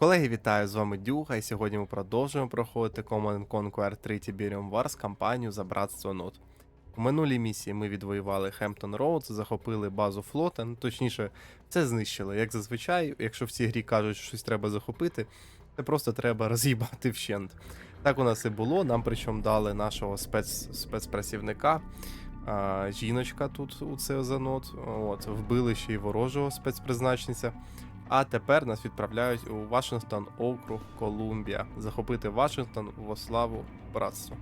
Колеги, вітаю! З вами Дюга, і сьогодні ми продовжуємо проходити Command Conquer 3 Tiberium Wars кампанію за братство Нот. У минулій місії ми відвоювали Хемптон Роудс, захопили базу флота, ну точніше, це знищили. Як зазвичай, якщо в цій грі кажуть, що щось треба захопити, це просто треба роз'їбати вщент. Так у нас і було. Нам причому дали нашого спец... спецпрацівника. А, жіночка тут у це за нот. От, вбили ще й ворожого спецпризначниця. А тепер нас відправляють у Вашингтон, округ Колумбія. Захопити Вашингтон во славу братства.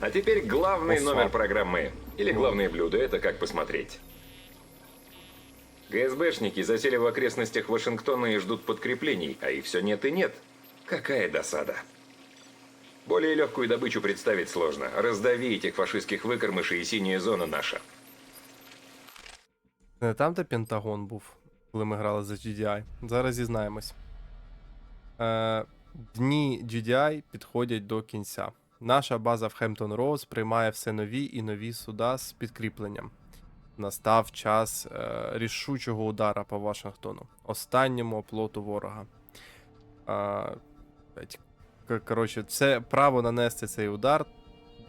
А теперь главный Оса. номер программы. Или главное блюдо, это как посмотреть. ГСБшники засели в окрестностях Вашингтона и ждут подкреплений, а их все нет и нет. Какая досада. Более легкую добычу представить сложно. Раздави этих фашистских выкормышей, и синяя зона наша. Не там, де Пентагон був, коли ми грали за GDI. Зараз дізнаємось. Е, дні GDI підходять до кінця. Наша база в Хемптон Роуз приймає все нові і нові суда з підкріпленням. Настав час е, рішучого удара по Вашингтону, останньому оплоту ворога. Е, коротше, це право нанести цей удар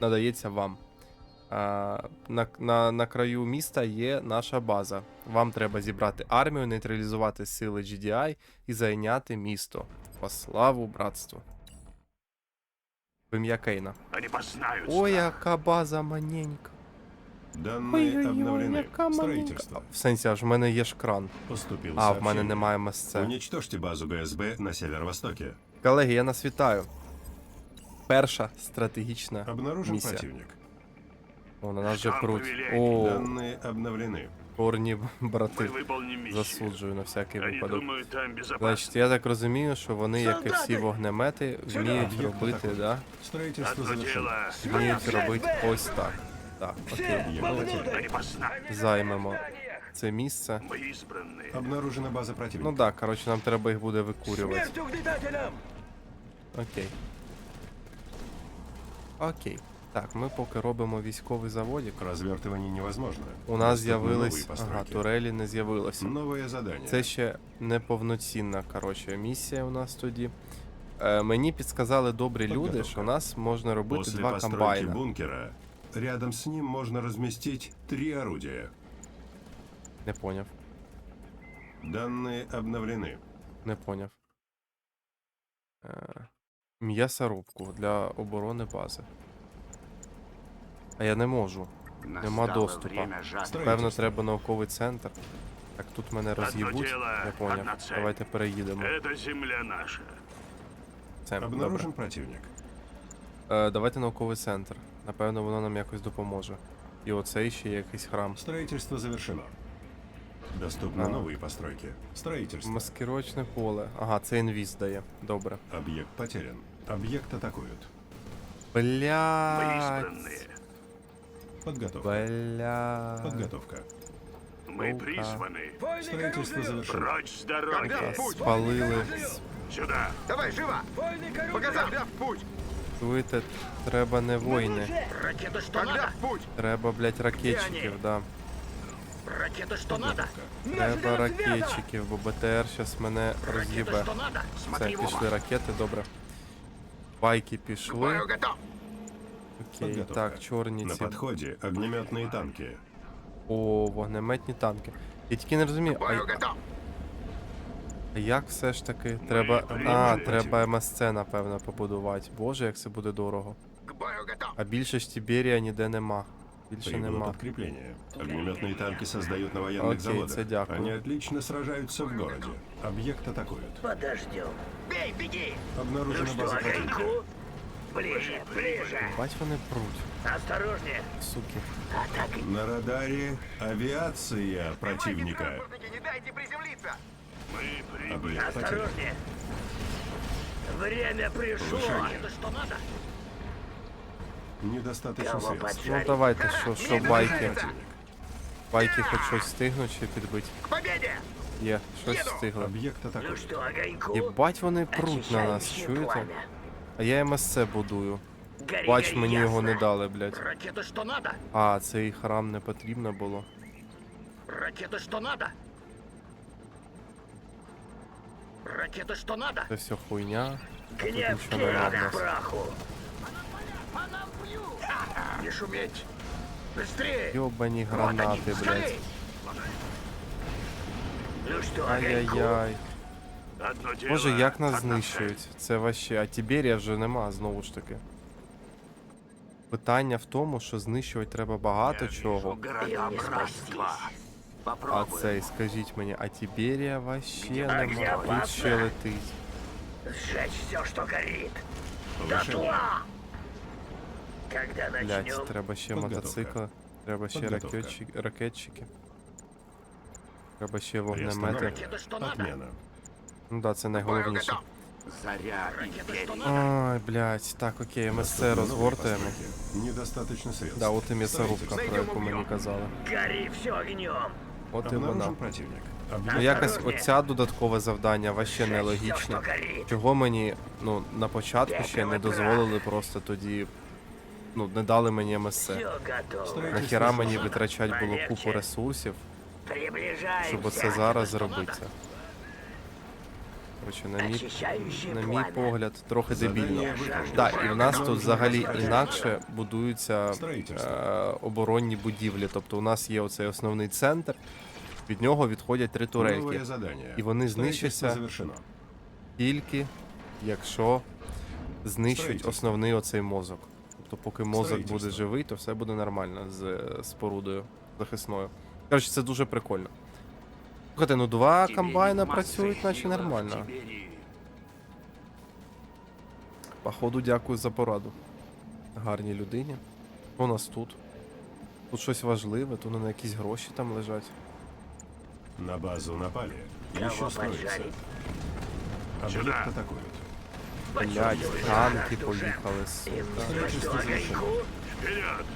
надається вам. А, на, на, на краю міста є наша база. Вам треба зібрати армію, нейтралізувати сили GDI і зайняти місто. По славу братству. В ім'я Кейна. Ой, яка база маненька. Ой-ой-ой, яка маленька. В сенсі, аж в мене є ж кран. Поступило А, в мене немає МСЦ. Уничтожьте базу ГСБ на северо-востоке. Колеги, я нас вітаю. Перша стратегічна Обнаружен місія. противник. О, на нас же Там пруть. повеление. О, Данные обновлены. корні Мы брати. выполним миссию. Засуджую на всякий Они випадок. думают, там безопасно. Значить, я так розумію, що вони, як і всі вогнемети, вміють Об'єкт робити, атакують. да? Строительство Одно завершено. дело. Вміють робити ось так. Так, окей. Объект Ну, потерян. Они познают. займемо це місце. Мы избранные. Обнаружена база Ну противника. так, коротше, нам треба їх буде викурювати. Окей. Окей. Так, ми поки робимо військовий заводик. Развертывание невозможно. У нас Доступны з'явились. новые Ага, постройки. турелі не з'явилося. Новое задание. Це ще неповноцінна, коротше, місія у нас тоді. Е, мені підсказали добрі люди, Підготовка. що у нас можна робити После два постройки комбайна. бункера рядом с ним можно разместить три орудия. Не поняв. Данные обновлены. Не поняв. Е, м'ясорубку для оборони бази. А я не можу. Нема Настало доступа. время жатвы. Строительство. Певно, треба науковий центр. Так тут мене роз'їбуть. діло, Не поняв. одна цель. Давайте переїдемо. Это земля наша. Це добре. Обнаружен противник. Е, давайте науковий центр. Напевно, воно нам якось допоможе. І оцей ще є якийсь храм. Строительство завершено. Доступны А. новые постройки. Строительство. Маскировочне поле. Ага, це інвіз дає. Добре. Объект потерян. Объект атакуют. Мы Блядь. избранные. Подготовка. Бля. Подготовка. Мы Ну-ка. призваны. Строительство завершено. Прочь с дороги. Спалили. Сюда. Давай, живо! Показав, да, в путь! Чуєте, треба не воїни. Ракеты что Тогда надо? в путь! Треба, блядь, ракетчиків, да. Ракеты что надо? Треба ракетчиків, бо БТР щас мене Ракеты роз'їбе. что надо? Все, Смотри в пішли оба. ракети, добре. Байки пішли. Бою готов! Окей, Подготовка. так, чорні На ці. подходе огнеметные танки. О, вогнеметні танки. Я тільки не розумію, Бою а, готов! а як все ж таки треба. приймемо А, проти. треба МСЦ, напевно, побудувати. Боже, як це буде дорого. К бою готов! А більше ж Тіберія ніде нема. Більше Прибыло нема. подкрепление. Огнеметные танки создают на военных Окей, заводах. це дякую. Они отлично сражаются в городе. Объект атакуют. Подождем. Бей, беги! Обнаружена Ну что, база противника. огоньку? Ближе, ближе. Бать вони пруть, Осторожнее. суки. Атака. На радаре авиация противника. Транспортники, не дайте приземлиться! Мы прибыли. Объект потерян. Осторожнее. Время пришло. Ракеты что надо? Недостаточно Кого средств. Ну поджарить? давайте, що, що байки. Противник. Байки хоч щось встигнуть чи підбить. К победе! Є, щось Їду. встигли. Объект Ну атакуют. что, огоньку? Єбать вони пруть на нас, Очищающее чуєте? пламя. А я МСЦ будую. Гори, Бач, гори, мені його не ясно. дали, блядь. Ракеты что надо? А, цей храм не потрібно було. Ракеты что надо? Ракеты что надо? Це все хуйня. Гнев ничего не надо. Кейна к праху. Не шуметь. Быстрее. Йобані Вот они, гранати, блядь. скорей. Ну что, огоньку? Ай-яй-яй. Боже, як нас знищують. Це вообще. А Тіберія вже нема, знову ж таки. Питання в тому, що знищувати треба багато. Я чого. А цей, скажіть мені, а Тіберія вообще А нема. Тут ще летить. Сжечь все, что горит. Повышение. Дотла! Когда Блять, треба ще мотоцикли, треба ще ракетчики, ракетчики. Треба ще вогнемети. Отмена. Ну да, це найголовніше. готов. Заря Ракеты что империи. надо? Ой, блять, так, окей, ми це Новые розгортуємо. постройки. Недостаточно средств. Да, от і м'ясорубка, про Знайдемо яку мені уб'ємо. казали. Гори все огнем. От і вона. Обнаружен противник. Ну Объект якось Осторожнее. оця додаткове завдання вообще Сжечь все, нелогічне. что горит. Чого мені, ну, на початку ще не дозволили просто тоді. Ну, не дали мені МСЦ. Все готово. Строительство Нахіра мені завершено. витрачати було купу Полегче. ресурсів, Приближаемся. щоб оце зараз Что зробити. Коротше, на мій, на мій погляд, трохи дебільно. Так, і в нас тут взагалі інакше будуються е, оборонні будівлі. Тобто у нас є оцей основний центр, від нього відходять три турельки. І вони знищаться тільки якщо знищують основний оцей мозок. Тобто, поки мозок буде живий, то все буде нормально з е, спорудою захисною. Коротше, це дуже прикольно. Слухайте, ну два комбайна працюють, наче нормально. Походу, дякую за пораду. Гарній людині. Що у нас тут? Тут щось важливе, тут на якісь гроші там лежать. На базу напали. Кого Еще строится. Сюда. атакуют. Блять, танки поїхали, Строительство завершено.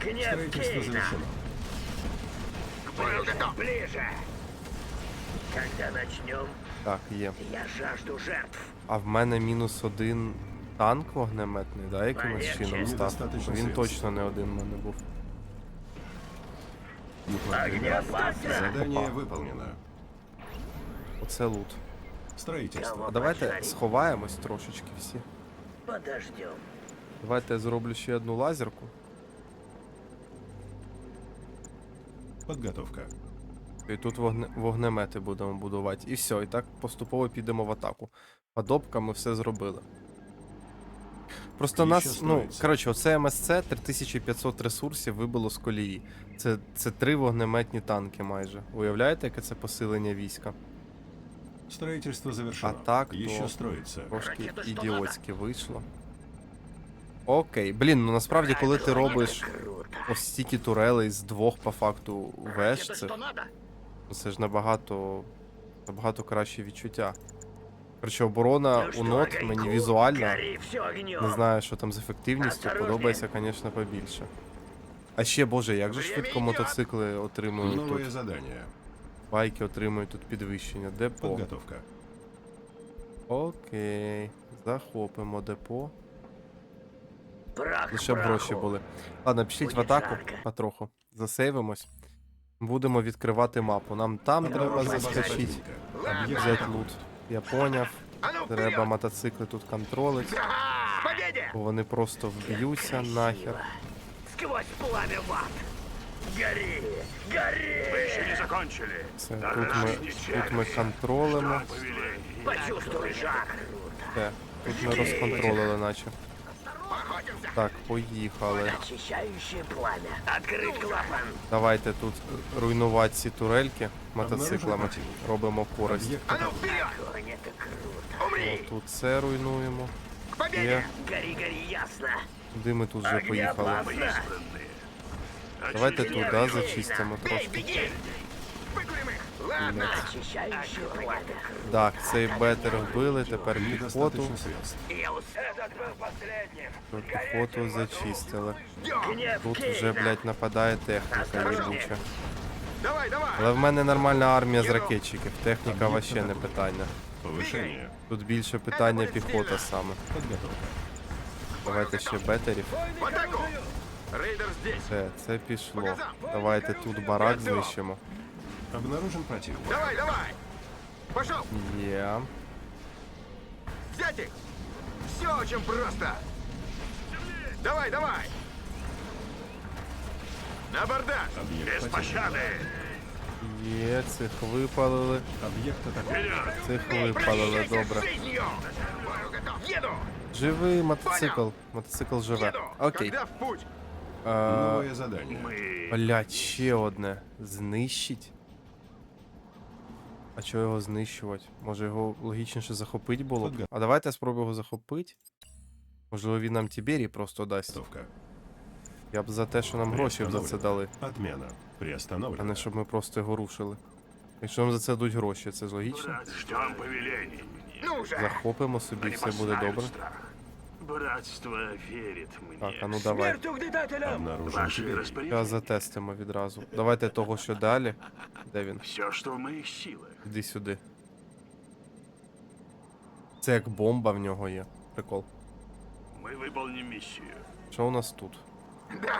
Вперед! Строительство завершено. Ближе. Когда начнем, Так, є. я жажду жертв. А в мене мінус один танк вогнеметний, да, якимось Полегче. чином став. Він средств. точно не один в мене був. Задание выполнено. Оце лут. Строительство. А давайте сховаємось трошечки всі. Подождем. Давайте я зроблю ще одну лазерку. Подготовка. І тут вогне... вогнемети будемо будувати. І все, і так поступово підемо в атаку. Подобка ми все зробили. Просто І нас, ну, коротше, оце МСЦ 3500 ресурсів вибило з колії. Це, це три вогнеметні танки майже. Уявляєте, яке це посилення війська? Строительство завершено. А так, Еще то- строится. Трошки ідіотськи вийшло. Окей, блін, ну насправді, коли ти робиш ось стільки турелей з двох по факту веж, це? Це ж набагато, набагато краще відчуття. Коротше, оборона Ну у нот мені візуально, не знаю, що там з ефективністю, подобається, звісно, побільше. А ще, боже, як же швидко мотоцикли отримують Новое тут, байки отримують тут підвищення. Депо. Подготовка. Окей. Захопимо депо. Прах Лише б гроші були. Ладно, пішліть в атаку жарко. потроху. Засейвимось. Будемо відкривати мапу. Нам там треба заскочити, взяти лут. Я поняв. Треба мотоцикли тут контролити, К победе! бо вони просто вб'ються нахер. Сквозь пламя в ад. Гори, гори. Мы еще не закончили. Це тут ми, тут ми контролимо. Почувствуй жар. Тут ми розконтролили, наче. Охотимся! Так, поїхали. Очищающее пламя. Открыть клапан. Давайте тут руйнувати ці турельки мотоциклами. Обнаружен Робимо користь. Объект А ну атакуют. вперед! Огонь, это круто. Умри! Тут це руйнуємо. К победе! Є. Гори, гори, ясно. Куди ми тут вже Огня поїхали? опасно. Избранные. Давайте Очистите туди Очистите. зачистимо Бей, трошки. Так, цей бетер вбили, тепер піхоту. Недостаточно средств. Я ус- Этот был последним. Піхоту зачистили. Ждем! Гнев Тут Кейна. вже, блядь, нападає техніка Осторожнее. їбуча. Давай, давай! Але в мене нормальна армія з ракетчиків. Техніка вообще не питання. Повышение. Тут більше питання піхота саме. Подготовка. Давайте ще бетерів. В атаку! Рейдер здесь! Все, це пішло. Давайте тут барак знищимо. Обнаружен противник. Давай, давай! Пошел! Я. Yeah. Взять их! Все очень просто! Давай, давай! На бордаж! Без пощады! Є, цих випалили. Об'єкт атакує. Цих добро. добре. Живий мотоцикл. Мотоцикл живе. Окей. А, Нове задання. Бля, ще одне. Знищить. А чого його знищувати? Може його логічніше захопити було? б? А давайте я спробую його захопити. Можливо, він нам Тібері просто дасть. Готовка. Я б за те, що нам гроші б за це дали, Отмена. а не щоб ми просто його рушили. Якщо нам за це дадуть гроші, це ж логічно. Ждем повелений. Ну же! Захопимо собі, все буде добре. страх. Братство верит мне. Так, а ну давай. Смерть угнетателям! Обнаружен Ваши Тиберий. распоряжения. Зараз затестимо відразу. Давайте того, що далі. Де він? Все, что в моих силах. Іди сюди. Це як бомба в нього є. Прикол. Мы выполним миссию. Що у нас тут? Да!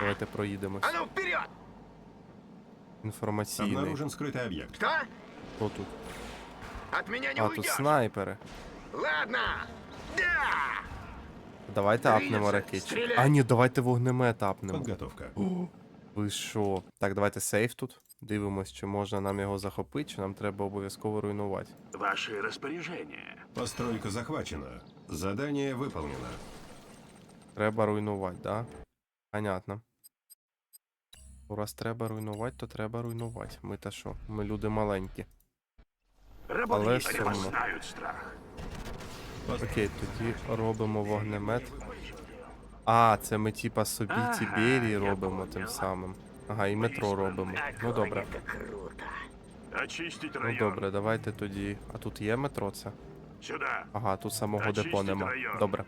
Давайте проїдемось. А ну вперед! Інформаційний. Обнаружен скрытый объект. Что? Хто тут? От меня не А, тут уйдешь! снайпери. Ладно! Да! Давайте апнемо ракетчик. А, ні, давайте вогнемет апнемо. Подготовка. Ви що? Так, давайте сейф тут. Дивимось, чи можна нам його захопити, чи нам треба обов'язково руйнувати. Ваши распоряжения. Постройка захвачена. Задание выполнено. Треба руйнувати, да? Понятно. Раз треба руйнувати, то треба руйнувати. Ми та що? Ми люди маленькі. Работники Але сумно. страх. Окей, тоді робимо вогнемет. А, це ми типа собі Ага, Тібері робимо тим самим. Ага, і метро робимо. Ну добре. Очистить Ну район. добре, давайте тоді. А тут є метро це? Сюда. Ага, тут самого Очистіть депо нема. район. Добре.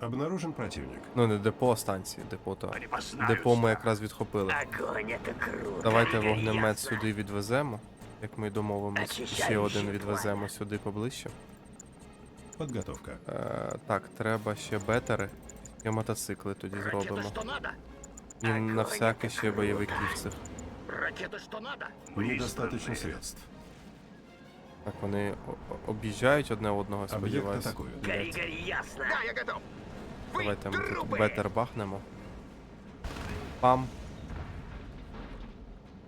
Обнаружен противник. Ну не депо, а станції, депо то. Депо ми якраз відхопили. Огонь, это круто! Давайте вогнемет ясно. сюди відвеземо. Як ми й домовимось, ще один відвеземо сюди поближче. Подготовка. Е, так, треба ще бетери. І мотоцикли тоді Ракета, зробимо. что надо! І на Огонь, всяке это ще круто. бойовиків цих. Ракета, что надо! Недостаточно Избранные. средств. Так, вони о- о- об'їжджають одне одного, Объект сподіваюсь. атакуют. Гори, гори, ясно! Да, я готов! Вы Давайте ми тут трупы! бетер бахнемо. Пам.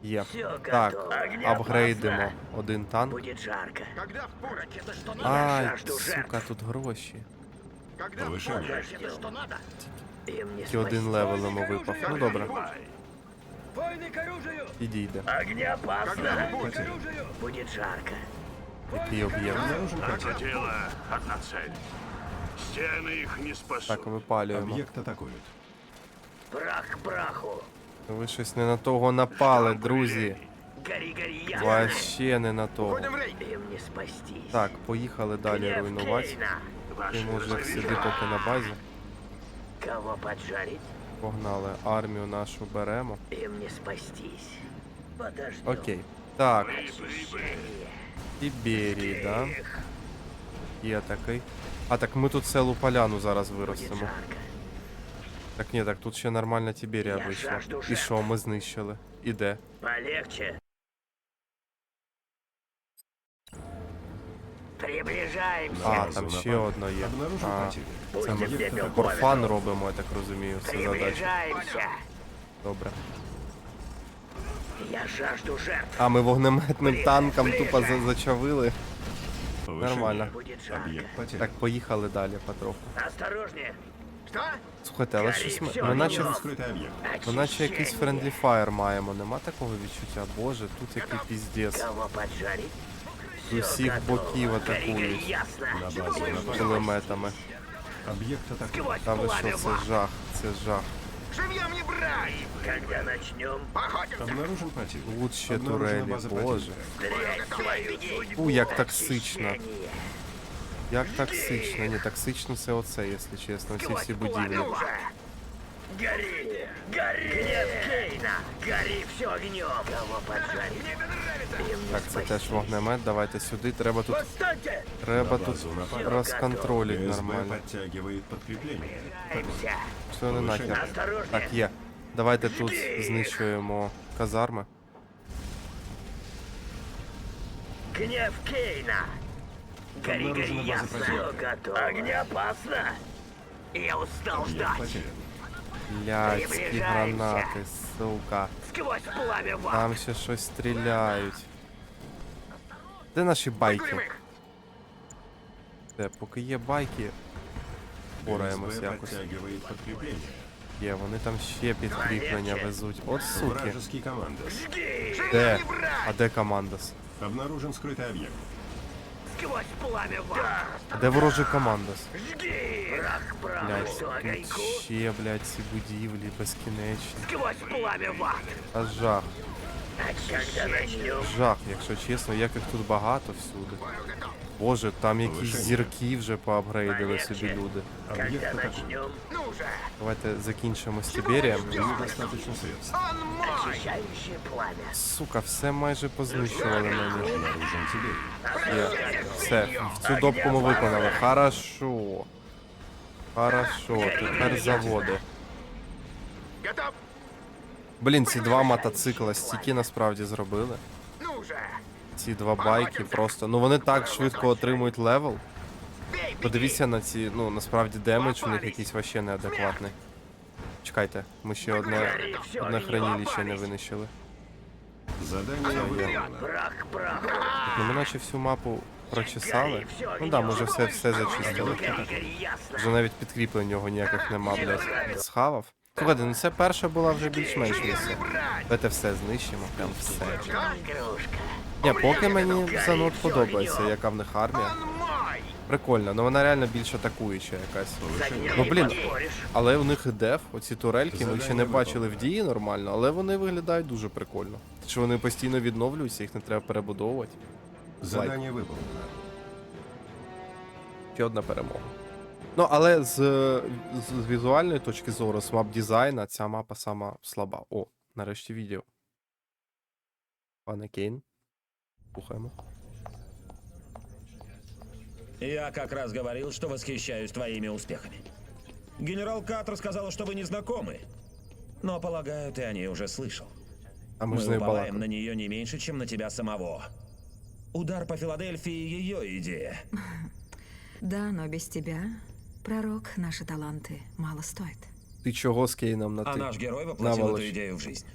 Є. Всё Так, готово. Огня апгрейдимо опасно. один танк. Будет жарко! Когда в путь? Ракета, что надо! Ай, жажду жертв! сука, тут гроші. Когда в путь? Повышение. Ракета, что надо! Им не Тільки один спасти. левел йому випав. Ну добре, Давай. Войны к оружию! підійде. Огня опасно! Когда в путь? Будет жарко! Який об'єкт. Обнаружен Одно противник. дело, одна цель. Стены их не спасут. Так, випалюємо. Объект атакуют. Прах к праху! Ви щось не на того напали, друзі. Вообще не на того. Так, поїхали далі руйнувати. Ти може сиди поки на базі. Кого поджарить? Погнали, армію нашу беремо. Не спастись. Окей. Так. Тіберії, да? Є такий. А, так ми тут цілу поляну зараз виростемо. Так ні, так тут ще нормальна Тіберія Я вийшла. жажду І жертв. що, ми знищили? І де? Полегче. Приближаемся. А, там ще одна є. Обнаружен А, це ми Орфан робимо, я так розумію, це задача. Приближаемся. Добре. Я жажду жертв. А, ми вогнеметним танком тупо за- зачавили. Повышение. Нормально. Будет жарко. Объект потерян. Так, поїхали далі потроху. Осторожнее. Что? Слухайте, але Гори, щось ми. всьо, Ми наче, йдемо. Обнаружен скрытый объект. ми наче якийсь Очищение. friendly fire маємо. Нема такого відчуття? Боже, тут який піздець. Кого поджарить? З усіх Всё готово. боків Гори, гори, атакують ясно. На базе напали. кулеметами. Объект атакуют. Сквозь Та ви що, пламя це вам. жах, це жах. Живьем не брать! Когда начнем, Охотимся! Обнаружен противник. Тут ще Обнаружена турелі, база боже. противника. стрелять свою судьбу. Фу, як токсично. Очищение. Як токсично, ні, токсично це оце, якщо чесно, всі Сквозь всі пламя будівлі. вам. Гори! Гори! Гнев Кейна! Гори все огнем! Кого поджарить? Мне это нравится! Им не Так, це теж спастись. вогнемет, давайте сюди. Треба тут, Восстаньте! треба На тут базу напали. розконтролить СБ нормально. подтягивает подкрепление. Даемся. Що не Повишення. нахер. Осторожнее! Так, є. Давайте тут знищуємо казарми. Гнев Кейна! Гори, гори, Обнаружена база ясно. противника. Все готово. Огнеопасно. Я устал ждать. Потерян. Блядь, ці Приближаємося. гранати, сука. Сквозь пламя вам. Там ще щось стріляють. Де наші байки? Курим їх. Де, поки є байки, впораємось СБ якось. подтягивает подкрепление. Є, вони там ще підкріплення везуть. От суки. Вражеский командос. Де? А де командос? Обнаружен скрытый объект. Сквозь пламя вам. А де ворожий командос? Жги. Прах. Блядь, Что, тут ще, блядь, ці будівлі безкінечні. Сквозь пламя вам. Та жах. Когда начнем? Жах, якщо чесно, як їх тут багато всюди. Боже, там якісь зірки вже поапгрейдили собі люди. Атакует. начнем? Ну же. Давайте закінчимо з Тиберієм. Недостаточно средств. Сука, все майже познищували мені. Є. Все, в цю допку ми виконали. Хорошо. Хорошо, тепер заводи. Блін, ці два мотоцикла стільки насправді зробили. Ну же. Ці два байки просто. Ну вони так швидко отримують левел. Подивіться на ці, ну насправді демедж у них якийсь вообще неадекватний. Чекайте, ми ще одне, одне хранилище не винищили. Прах, прах. Ну ми наче всю мапу прочесали. Ну да, може все все зачистили. Вже навіть підкріплень у нього ніяких нема, блядь. Схавав. Слухайте, ну це перша була вже більш-менш місце. Давайте все знищимо, прям все. Ні, поки мені занот подобається, яка в них армія. Прикольно, ну вона реально більш атакуюча якась. Ну блін, але у них і деф, оці турельки, ми ще не бачили в дії нормально, але вони виглядають дуже прикольно. Що вони постійно відновлюються, їх не треба перебудовувати. Задание выполнено. Ще одна перемога. Ну, але з, з, з візуальної точки зору, з мап дизайна, ця мапа сама слаба. О, нарешті відео. Пане Кейн. Слухаємо. Я как раз говорил, что восхищаюсь твоими успехами. Генерал Катр сказал, что вы не знакомы. Но, полагаю, ты о ней уже слышал. А Мы нею уповаем на нее не меньше, чем на тебя самого. Удар по Филадельфии — ее идея. Да, но без тебя, пророк, наши таланты мало стоят. Ти чого з Кейном на А ти? наш герой воплотил эту идею в жизнь.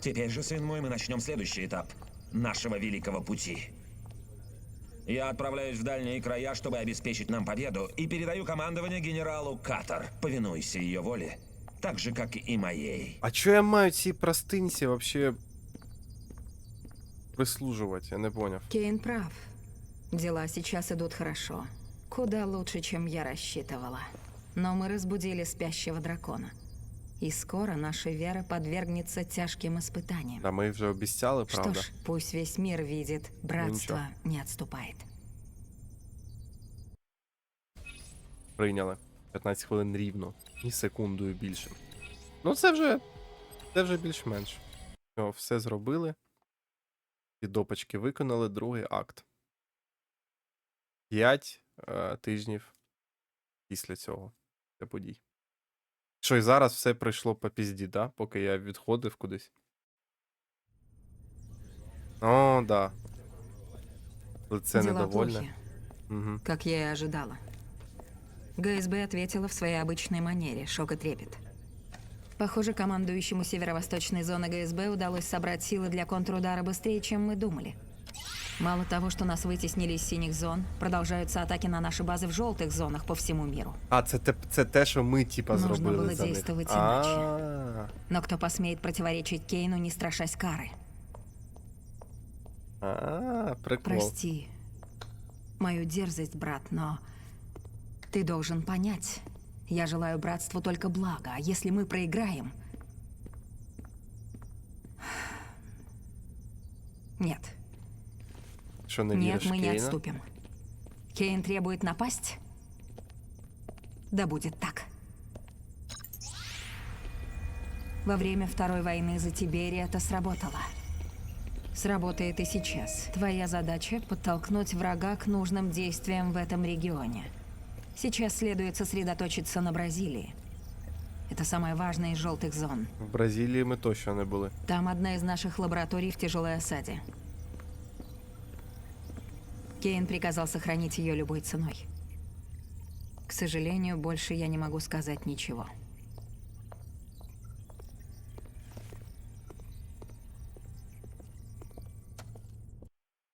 Теперь же, сын мой, мы начнем следующий этап нашего великого пути. Я отправляюсь в дальние края, чтобы обеспечить нам победу, и передаю командование генералу Катар. Повинуйся ее воле, так же, как и моей. А чо я маю ці простинці вообще прислужувати? Я не поняв. Кейн прав. Дела сейчас идут хорошо. Куда лучше, чем я рассчитывала. Но мы разбудили спящего дракона. И скоро наша вера подвергнется тяжким испытаниям. А вже обіцяли, Что правда? ж, пусть весь мир видит, братство ничего. не отступает. Прийняли. 15 хвилин рівно. І секундою більше. Ну це вже. Це вже більш-менш. Все, все зробили. Ці допочки виконали другий акт. П'ять е, тижнів після цього. Це подій. Що і зараз все пройшло по пізді, да? Поки я відходив кудись. О, да. Лице Дела недовольне. плохи, Угу. как я и ожидала. ГСБ ответила в своей обычной манере, шок и трепет. Похоже, командующему северо-восточной зоны ГСБ удалось собрать силы для контрудара быстрее, чем мы думали. Мало того, что нас вытеснили из синих зон, продолжаются атаки на наши базы в желтых зонах по всему миру. А, це те, це те, що ми, типа, Нужно зробили було за них. действовать иначе. А, Но кто посмеет противоречить Кейну, не страшась кары? А, прикол. Прости мою дерзость, брат, но ты должен понять. Я желаю братству только блага, а если мы проиграем... Нет, Що не нет, віриш мы не Кейна? отступим. Кейн требует напасть? Да будет так. Во время Второй войны за Тиберия это сработало. Сработает и сейчас. Твоя задача — подтолкнуть врага к нужным действиям в этом регионе. Сейчас следует сосредоточиться на Бразилии. Это самая важная из желтых зон. В Бразилії ми точно не були. Там одна из наших лабораторий в тяжелой осаде. Кейн приказал сохранить ее любой ценой. К сожалению, больше я не могу сказать ничего.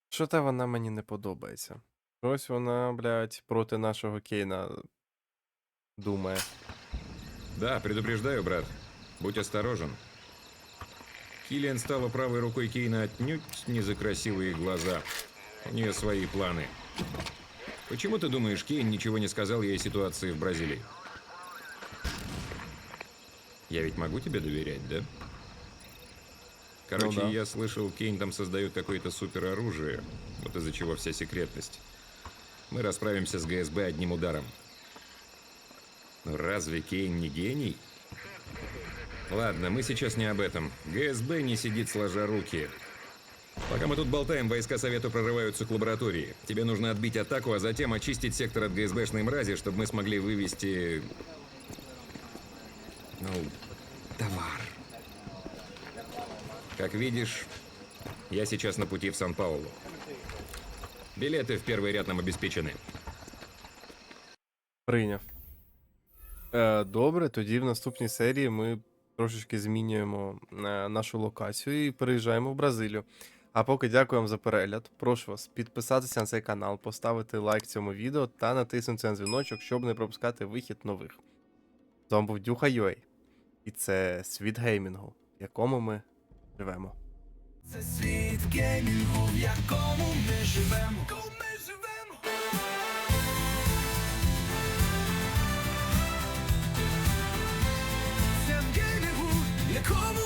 Що те вона мені не подобається. Щось вона, блядь, проти нашого Кейна думає. Да, предупреждаю, брат. Будь осторожен. Киллиан стала правой рукой Кейна отнюдь не за красивые глаза. У нее свои планы. Почему ты думаешь, Кейн ничего не сказал ей о ситуации в Бразилии? Я ведь могу тебе доверять, да? Короче, да. я слышал, Кейн там создает какое-то супероружие, вот из-за чего вся секретность. Мы расправимся с ГСБ одним ударом. Но разве Кейн не гений? Ладно, мы сейчас не об этом. ГСБ не сидит сложа руки. Пока мы тут болтаем, войска Совета прорываются к лаборатории. Тебе нужно отбить атаку, а затем очистить сектор от ГСБшной мрази, чтобы мы смогли вывести... Ну, товар. Как видишь, я сейчас на пути в Сан-Паулу. Билеты в первый ряд нам обеспечены. Прийняв. Е, добре, тоді в наступній серії ми трошечки змінюємо е, нашу локацію і переїжджаємо в Бразилію. А поки дякуємо за перегляд. Прошу вас підписатися на цей канал, поставити лайк цьому відео та натиснути на дзвіночок, щоб не пропускати вихід нових. З вами був Дюха Йой, і це світ геймінгу, в якому ми живемо. Це світ геймінгу, в якому ми живемо. Come